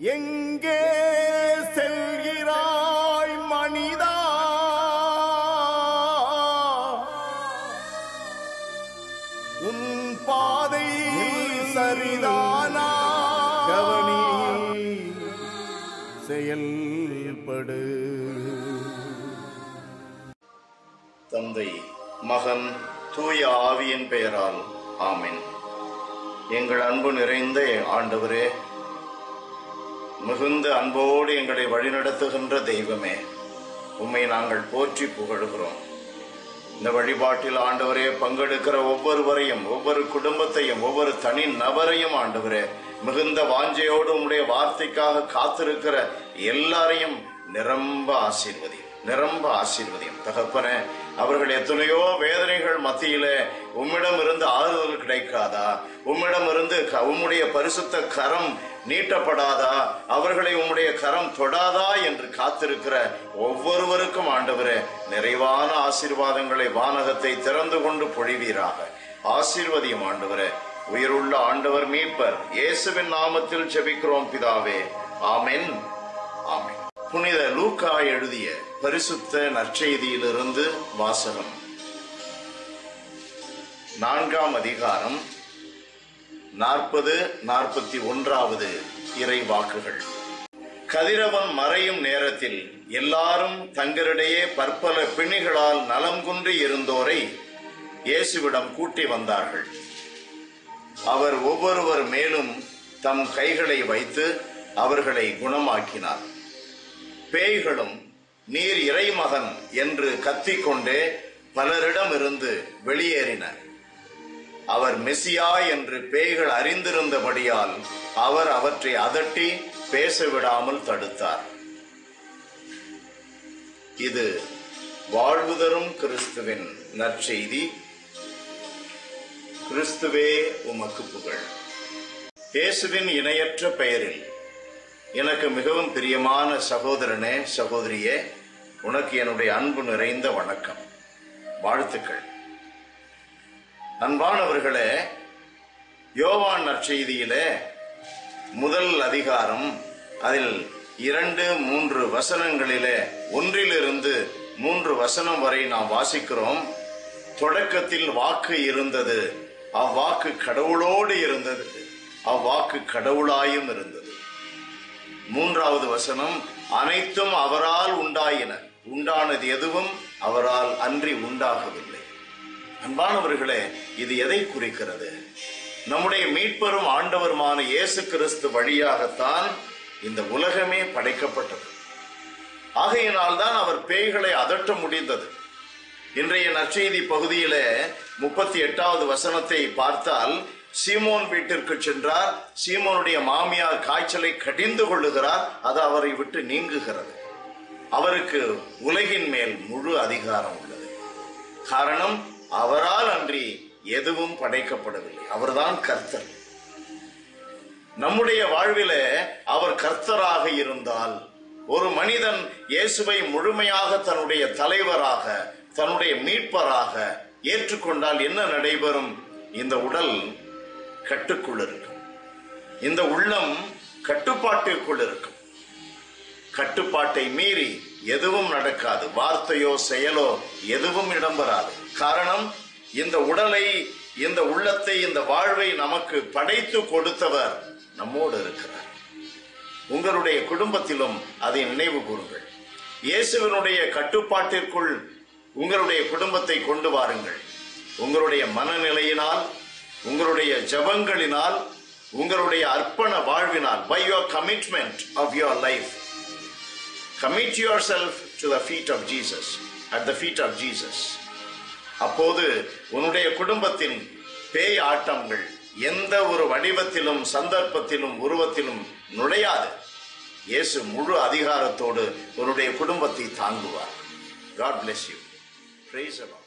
எங்கே செல்கிறாய் மனிதா? உன் பாதை சரிதானா? கவனி செயல்படு. தந்தை மகன் தூய ஆவியின் பெயரால் ஆமின். எங்கள் அன்பு நிறைந்த ஆண்டவரே மிகுந்த அன்போடு எங்களை வழிநடத்துகின்ற தெய்வமே உம்மை நாங்கள் போற்றி புகழுகிறோம். இந்த வழிபாட்டில் ஆண்டவரே பங்கெடுக்கிற ஒவ்வொருவரையும் ஒவ்வொரு குடும்பத்தையும் ஒவ்வொரு தனி நபரையும் ஆண்டவரே மிகுந்த வாஞ்சையோடு உம்முடைய வார்த்தைக்காக காத்திருக்கிற எல்லாரையும் நிரம்ப ஆசீர்வதி நிரம்ப ஆசீர்வதியும். தகப்பனே அவர்கள் எத்தனையோ வேதனைகள் மத்தியில உம்மிடம் இருந்து ஆறுதல் கிடைக்காதா? உம்மிடம் இருந்து க- உம்முடைய பரிசுத்த கரம் நீட்டப்படாதா? அவர்களை உம்முடைய கரம் தொடாதா என்று காத்திருக்கிற ஒவ்வொருவருக்கும் ஆண்டவரே நிறைவான ஆசீர்வாதங்களை வானகத்தை திறந்து கொண்டு பொழிவீராக. ஆசீர்வதியும் ஆண்டவரே. உயிருள்ள ஆண்டவர் மீட்பர். இயேசுவின் நாமத்தில் ஜெபிக்கிறோம் பிதாவே. ஆமென். ஆமென். புனித லூக்கா எழுதிய பரிசுத்த நற்செய்தியிலிருந்து வாசகம். நான்காம் அதிகாரம் நாற்பது நாற்பத்தி ஒன்றாவது இறை வாக்குகள். கதிரவன் மறையும் நேரத்தில் எல்லாரும் தங்களிடையே பற்பல பிணிகளால் நலம் குன்றி இருந்தோரை இயேசுவிடம் கூட்டி வந்தார்கள். அவர் ஒவ்வொருவர் மேலும் தம் கைகளை வைத்து அவர்களை குணமாக்கினார். பேய்களும் நீர் இறைமகன் என்று கத்திக்கொண்டே பலரிடமிருந்து வெளியேறின அவர் மெசியா என்று பேய்கள் அறிந்திருந்தபடியால் அவர் அவற்றை அதட்டி பேச விடாமல் தடுத்தார். இது வாழ்வுதரும் கிறிஸ்துவின் நற்செய்தி. கிறிஸ்துவே உமக்கு புகழ். இயேசுவின் இணையற்ற பெயரில் எனக்கு மிகவும் பிரியமான சகோதரனே சகோதரியே உனக்கு என்னுடைய அன்பு நிறைந்த வணக்கம். வாழ்த்துக்கள். அன்பானவர்களே யோவான் நற்செய்தியிலே முதல் அதிகாரம் அதில் இரண்டு மூன்று வசனங்களிலே ஒன்றிலிருந்து மூன்று வசனம் வரை நாம் வாசிக்கிறோம். தொடக்கத்தில் வாக்கு இருந்தது. அவ்வாக்கு கடவுளோடு இருந்தது. அவ்வாக்கு கடவுளாயும் இருந்தது. மூன்றாவது வசனம் அனைத்தும் அவரால் உண்டாயின. உண்டானது எதுவும் அவரால் அன்றி உண்டாகவில்லை. அன்பானவர்களே இது எதை குறிக்கிறது? நம்முடைய மீட்பெரும் ஆண்டவருமான இயேசு கிறிஸ்து வழியாகத்தான் இந்த உலகமே படைக்கப்பட்டது. ஆகையினால் தான் அவர் பேய்களை அதட்ட முடிந்தது. இன்றைய நற்செய்தி பகுதியில முப்பத்தி எட்டாவது வசனத்தை பார்த்தால் சீமோன் வீட்டிற்கு சென்றார் சீமோனுடைய மாமியார் காய்ச்சலை கடிந்து கொள்ளுகிறார் அது அவரை விட்டு நீங்குகிறது. அவருக்கு உலகின் மேல் முழு அதிகாரம் உள்ளது. காரணம் அவரால் அன்றி எதுவும் படைக்கப்படவில்லை. அவர்தான் கர்த்தர். நம்முடைய வாழ்விலே அவர் கர்த்தராக இருந்தால் ஒரு மனிதன் இயேசுவை முழுமையாக தன்னுடைய தலைவராக தன்னுடைய மீட்பராக ஏற்றுக்கொண்டால் என்ன நடைபெறும்? இந்த உடல் கட்டுக்குள் இருக்கும். இந்த உள்ளம் கட்டுப்பாட்டிற்குள் இருக்கும். கட்டுப்பாட்டை மீறி எதுவும் நடக்காது. வார்த்தையோ செயலோ எதுவும் இடம்பெறாது. காரணம் இந்த உடலை இந்த உள்ளத்தை இந்த வாழ்வை நமக்கு படைத்து கொடுத்தவர் நம்மோடு இருக்கிறார். உங்களுடைய குடும்பத்திலும் அதை நினைவு கூறுங்கள். இயேசுவினுடைய கட்டுப்பாட்டிற்குள் உங்களுடைய குடும்பத்தை கொண்டு வாருங்கள். உங்களுடைய மனநிலையினால் உங்களுடைய ஜபங்களினால் உங்களுடைய அர்ப்பண வாழ்வினால் by your commitment of your life commit yourself to the feet of Jesus at the feet of Jesus அப்போது உன்னுடைய குடும்பத்தின் பேய் ஆட்டங்கள் எந்த ஒரு வடிவத்திலும் சந்தர்ப்பத்திலும் உருவத்திலும் நுழையாது. இயேசு முழு அதிகாரத்தோடு உன்னுடைய குடும்பத்தை தாங்குவார். God bless you Praise.